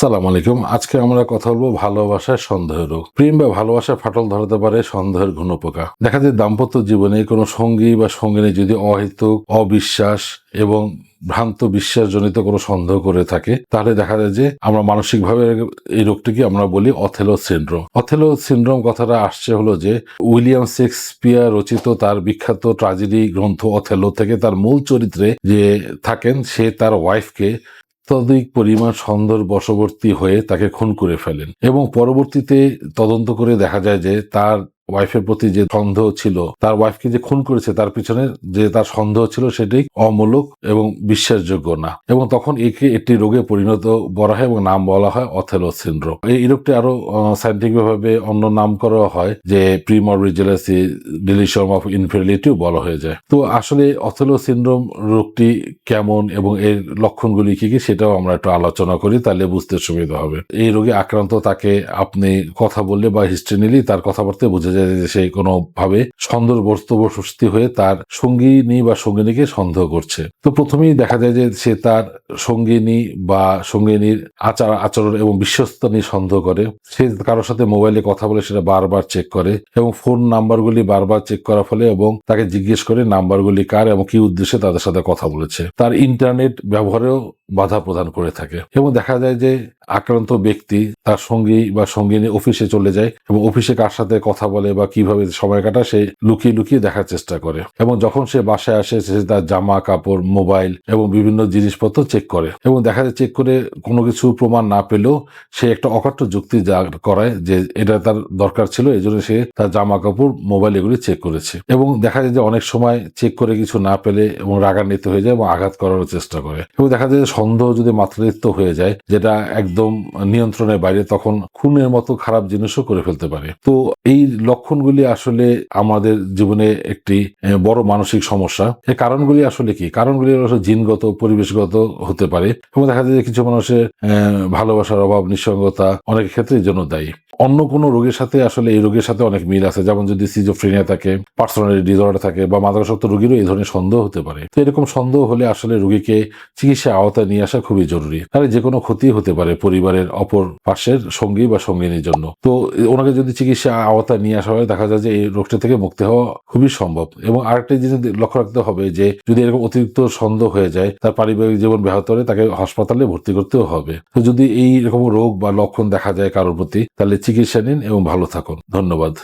সালাম আলাইকুম। আজকে আমরা কথা বলব ভালোবাসার সন্দেহ রোগ। প্রেম বা ভালোবাসার ফাটল ধরাতে পারে সন্দেহের ঘনপোকা দেখা যায় দাম্পত্য জীবনে কোনো সঙ্গী বা সঙ্গিনী যদি অহেতুক, অবিশ্বাস এবং ভ্রান্ত বিশ্বাসজনিত কোনো সন্দেহ করে থাকে, তাহলে দেখা যায় যে আমরা মানসিকভাবে এই রোগটিকে আমরা বলি অথেলো সিন্ড্রোম। অথেলো সিন্ড্রোম কথাটা আসছে হলো যে উইলিয়াম শেক্সপিয়ার রচিত তার বিখ্যাত ট্রাজেডি গ্রন্থ অথেলো থেকে তার মূল চরিত্রে যে থাকেন, সে তার ওয়াইফকে তদিক পরিমাণ সন্দর বশবর্তী হয়ে তাকে খুন করে ফেলেন এবং পরবর্তীতে তদন্ত করে দেখা যায় যে তার ওয়াইফের প্রতি যে সন্দেহ ছিল, তার ওয়াইফকে যে খুন করেছে, তার পিছনে যে তার সন্দেহ ছিল সেটি অমূলক এবং বিশ্বাসযোগ্য না। এবং তখন একে একটি রোগে পরিণত বলা হয় এবং নাম বলা হয় অথেলো সিন্ড্রোম এই রোগটি আরও সাইন্টিফিক ভাবে অন্য নাম করা হয়, যে জেলাসি ডিলিশন অফ ইনফেরিলিটিও বলা হয়ে যায়। তো আসলে অথেলো সিন্ড্রোম রোগটি কেমন এবং এর লক্ষণগুলি কি কি সেটাও আমরা একটু আলোচনা করি, তাহলে বুঝতে সুবিধা হবে। এই রোগে আক্রান্ত তাকে আপনি কথা বললে বা হিস্ট্রি নিলে তার কথাবার্তায় বোঝা যায় সে কোনো ভাবে সন্দেহ বস্তুবস্তি হয়ে তার সঙ্গিনী বা সঙ্গিনীকে সন্দেহ করছে। তো প্রথমেই দেখা যায় যে সে তার সঙ্গিনী বা সঙ্গিনীর আচার, আচরণ এবং বিশ্বস্ত নিয়ে সন্দেহ করে। সে কারোর সাথে মোবাইলে কথা বলে সেটা বারবার চেক করে এবং ফোন নাম্বারগুলি বারবার চেক করার ফলে এবং তাকে জিজ্ঞেস করে নাম্বারগুলি কার এবং কি উদ্দেশ্যে তাদের সাথে কথা বলেছে। তার ইন্টারনেট ব্যবহারেও বাধা প্রদান করে থাকে। এবং দেখা যায় যে আক্রান্ত ব্যক্তি তার সঙ্গী বা সঙ্গিনী অফিসে চলে যায় এবং অফিসে কার সাথে কথা বলে বা কীভাবে সময় কাটা সে লুকিয়ে লুকিয়ে দেখার চেষ্টা করে। এবং যখন সে বাসায় আসে, সে তার জামা, কাপড়, মোবাইল এবং বিভিন্ন জিনিসপত্র চেক করে। এবং দেখা যায় চেক করে কোনো কিছু প্রমাণ না পেলেও সে একটা অকাট্য যুক্তি করায় যে এটা তার দরকার ছিল এই জন্য সে তার জামা, কাপড়, মোবাইল এগুলি চেক করেছে। এবং দেখা যায় যে অনেক সময় চেক করে কিছু না পেলে এবং রাগান্বিত হয়ে যায় এবং আঘাত করার চেষ্টা করে। এবং দেখা যায় যে সন্দেহ যদি মাত্রাতিরিক্ত হয়ে যায়, যেটা একদম নিয়ন্ত্রণের বাইরে, তখন খুনের মতো খারাপ জিনিসও করে ফেলতে পারে। তো এই লক্ষণগুলি আসলে আমাদের জীবনে একটি বড় মানসিক সমস্যা। এই কারণগুলি আসলে কি? কারণগুলি আসলে জিনগত, পরিবেশগত হতে পারে এবং দেখা যায় যে কিছু মানুষের ভালোবাসার অভাব, নিঃসঙ্গতা অনেক ক্ষেত্রে এর জন্য দায়ী। অন্য কোনো রোগের সাথে আসলে এই রোগের সাথে অনেক মিল আছে। যেমন যদি সিজোফ্রেনিয়া থাকে পার্সোনালিটি ডিসঅর্ডার থাকে বা মাদকাসক্ত রোগীরও এই ধরনের সন্দেহ হতে পারে। তো এরকম সন্দেহ হলে আসলে রোগীকে চিকিৎসা আওতায় নিয়ে আসা খুবই জরুরি। তাহলে যে কোনো ক্ষতি হতে পারে পরিবারের অপর পাশের সঙ্গী বা সঙ্গিনীর জন্য। তো ওনাকে যদি চিকিৎসা আওতায় নিয়ে আসা হয়, দেখা যায় যে এই রোগটা থেকে মুক্তি হওয়া খুবই সম্ভব। এবং আরেকটা জিনিস লক্ষ্য রাখতে হবে যে, যদি এরকম অতিরিক্ত সন্দেহ হয়ে যায়, তার পারিবারিক জীবন ব্যাহত হলে তাকে হাসপাতালে ভর্তি করতেও হবে। তো যদি এই রকম রোগ বা লক্ষণ দেখা যায় কারোর প্রতি, তাহলে চিকিৎসা নিন এবং ভালো থাকুন। ধন্যবাদ।